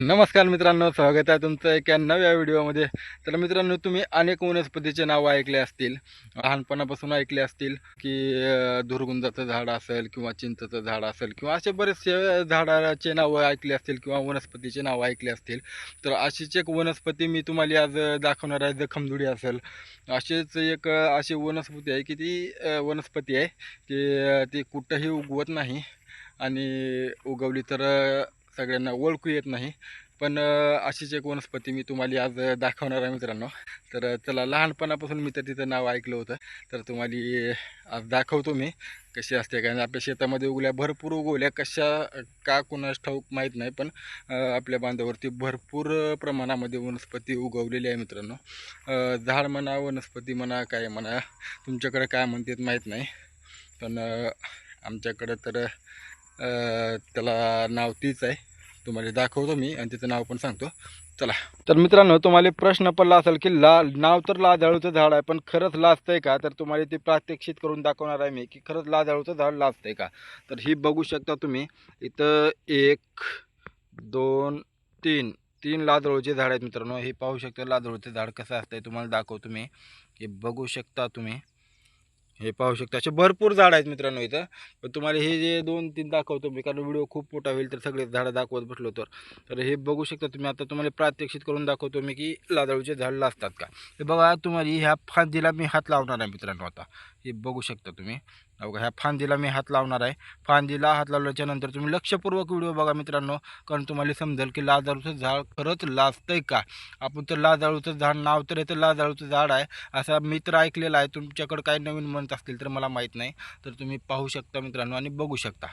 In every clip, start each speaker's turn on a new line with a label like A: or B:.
A: नमस्कार मित्रांनो स्वागत आहे तुमचं एका नव्या व्हिडिओमध्ये. तर मित्रांनो तुम्ही अनेक वनस्पतीचे नावं ऐकले असतील लहानपणापासून ऐकले असतील की धुरगुंजाचं झाड असेल किंवा चिंचचं झाड असेल किंवा असे बरेचसे झाडाचे नावं ऐकले असतील किंवा वनस्पतीचे नावं ऐकले असतील. तर अशीच एक वनस्पती मी तुम्हाला आज दाखवणार आहे जखमधुडी असेल. अशीच एक अशी वनस्पती आहे की ती वनस्पती आहे की ती कुठंही उगवत नाही आणि उगवली तर सगळ्यांना ओळखू येत नाही. पण अशीच एक वनस्पती मी तुम्हाला आज दाखवणार आहे मित्रांनो. तर चला लहानपणापासून मी तर तिचं नाव ऐकलं होतं. तर तुम्हाला आज दाखवतो मी कशी असते कारण आपल्या शेतामध्ये उगल्या भरपूर उगवल्या. कशा का कुणास ठाऊक माहीत नाही. पण आपल्या बांधावरती भरपूर प्रमाणामध्ये वनस्पती उगवलेली आहे मित्रांनो. झाड म्हणा वनस्पती म्हणा काय म्हणा तुमच्याकडे काय म्हणतात माहीत नाही. पण आमच्याकडं तर त्याला नाव तीच आहे. तुम्हाला दाखवतो मी आणि तिचं नाव पण सांगतो. चला. तर मित्रांनो तुम्हाला प्रश्न पडला असेल की ला नाव तर लाजाळूचं झाड आहे पण खरंच लाजतंय का? तर तुम्हाला ते प्रात्यक्षित करून दाखवणार आहे मी की खरंच लाजाळूचं झाड लाजतंय का? तर ही बघू शकता तुम्ही इथं एक दोन तीन तीन लाजळूचे झाड आहेत मित्रांनो. हे पाहू शकता लाजळूचं झाड कसं असतंय तुम्हाला दाखवतो मी. हे बघू शकता तुम्ही. हे पाहू शकता. असे भरपूर झाड आहेत मित्रांनो इथं. पण तुम्हाला हे जे दोन तीन दाखवतो मी कारण व्हिडिओ खूप मोठा होईल तर सगळे झाडं दाखवत बसलो तर. तर हे बघू शकता तुम्ही आता तुम्हाला प्रात्यक्षित करून दाखवतो मी की लादळूचे झाड असतात का. हे बघा तुम्हाला ह्या फांदीला मी हात लावणार आहे मित्रांनो आता. हे बघू शकता तुम्ही. बघा ह्या फांदीला मी हात लावणार आहे. फांदीला हात लावल्याच्या नंतर तुम्ही लक्षपूर्वक व्हिडिओ बघा मित्रांनो कारण तुम्हाला समजेल की लाजाळूचं झाड खरंच लाजतंय का? आपण तर लाजाळूचं झाड नाव तर येतं लाजाळूचं झाड आहे असा मित्र ऐकलेला आहे. तुमच्याकडं काही नवीन म्हणत असतील तर मला माहीत नाही तर तुम्ही पाहू शकता मित्रांनो आणि बघू शकता.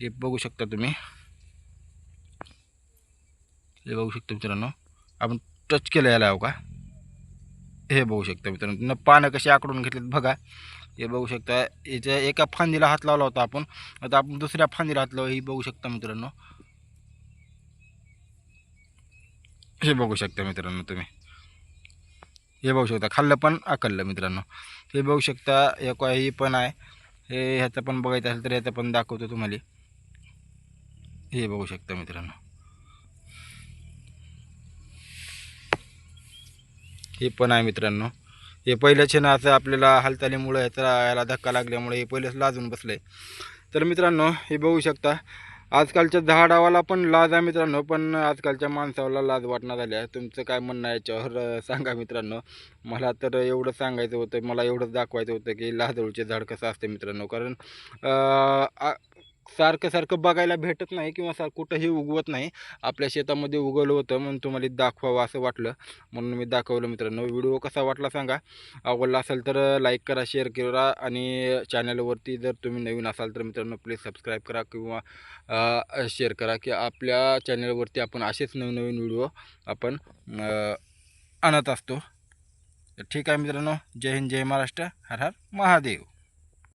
A: ते बघू शकता तुम्ही. हे बघू शकता मित्रांनो. आपण टच केलं याला हो का? हे बघू शकता मित्रांनो. पानं कशी आकडून घेतलेत बघा. हे बघू शकता याच्या एका फांदीला हात लावला होता आपण. आता आपण दुसऱ्या फांदीला हात लावू हे बघू शकता मित्रांनो. हे बघू शकता मित्रांनो तुम्ही. हे बघू शकता खाल्लं पण आकललं मित्रांनो. हे बघू शकता एक ही पण आहे. हे ह्याचं पण बघायचं असेल तर ह्याचं पण दाखवतो तुम्हाला. हे बघू शकता मित्रांनो. हे पण आहे मित्रांनो. हे पहिल्या छेनाचं आपल्याला हालचालीमुळं ह्याचा याला धक्का लागल्यामुळे हे पहिलेच लाजून बसलं आहे तर मित्रांनो हे बघू शकता आजकालच्या झाडावाला पण लाज आहे मित्रांनो पण आजकालच्या माणसाला लाज वाटणार झाली आहे. तुमचं काय म्हणणं याच्यावर सांगा मित्रांनो. मला तर एवढं सांगायचं होतं मला एवढंच दाखवायचं होतं की लाजळूचे झाड कसं असते मित्रांनो. कारण आ- सारखं सारखं बघायला भेटत नाही किंवा सार कुठंही उगवत नाही. आपल्या शेतामध्ये उगवलं होतं म्हणून तुम्हाला दाखवावं असं वाटलं. म्हणून मी दाखवलं मित्रांनो. व्हिडिओ कसा वाटला सांगा. आवडला असेल तर लाईक करा शेअर करा आणि चॅनलवरती जर तुम्ही नवीन असाल तर मित्रांनो प्लीज सबस्क्राईब करा किंवा शेअर करा की आपल्या चॅनलवरती आपण असेच नवनवीन व्हिडिओ आपण आणत असतो. ठीक आहे मित्रांनो. जय हिंद जय महाराष्ट्र. हर हर महादेव.